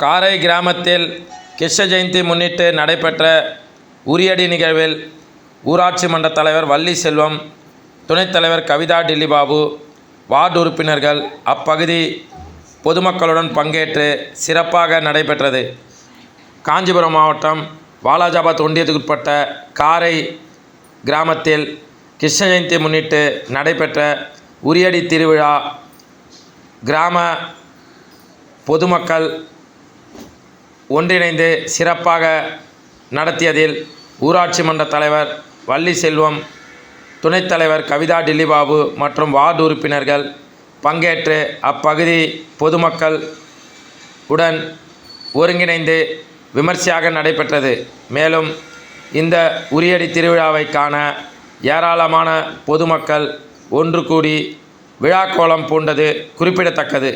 காரை கிராமத்தில் கிருஷ்ண ஜெயந்தி முன்னிட்டு நடைபெற்ற உரியடி நிகழ்வில் ஊராட்சி மன்ற தலைவர் வள்ளி செல்வம் துணைத் தலைவர் கவிதா டில்லிபாபு வார்டு உறுப்பினர்கள் அப்பகுதி பொதுமக்களுடன் பங்கேற்று சிறப்பாக நடைபெற்றது. காஞ்சிபுரம் மாவட்டம் வாலாஜாபாத் ஒன்றியத்துக்குட்பட்ட காரை கிராமத்தில் கிருஷ்ண ஜெயந்தி முன்னிட்டு நடைபெற்ற உரியடி திருவிழா கிராம பொதுமக்கள் ஒன்றிணைந்து சிறப்பாக நடத்தியதில் ஊராட்சி மன்ற தலைவர் வள்ளி செல்வம் துணைத் தலைவர் கவிதா டில்லிபாபு மற்றும் வார்டு உறுப்பினர்கள் பங்கேற்று அப்பகுதி பொதுமக்கள் உடன் ஒருங்கிணைந்து விமர்சையாக நடைபெற்றது. மேலும் இந்த உரியடி திருவிழாவை காண ஏராளமான பொதுமக்கள் ஒன்று கூடி விழாக்கோலம் பூண்டது குறிப்பிடத்தக்கது.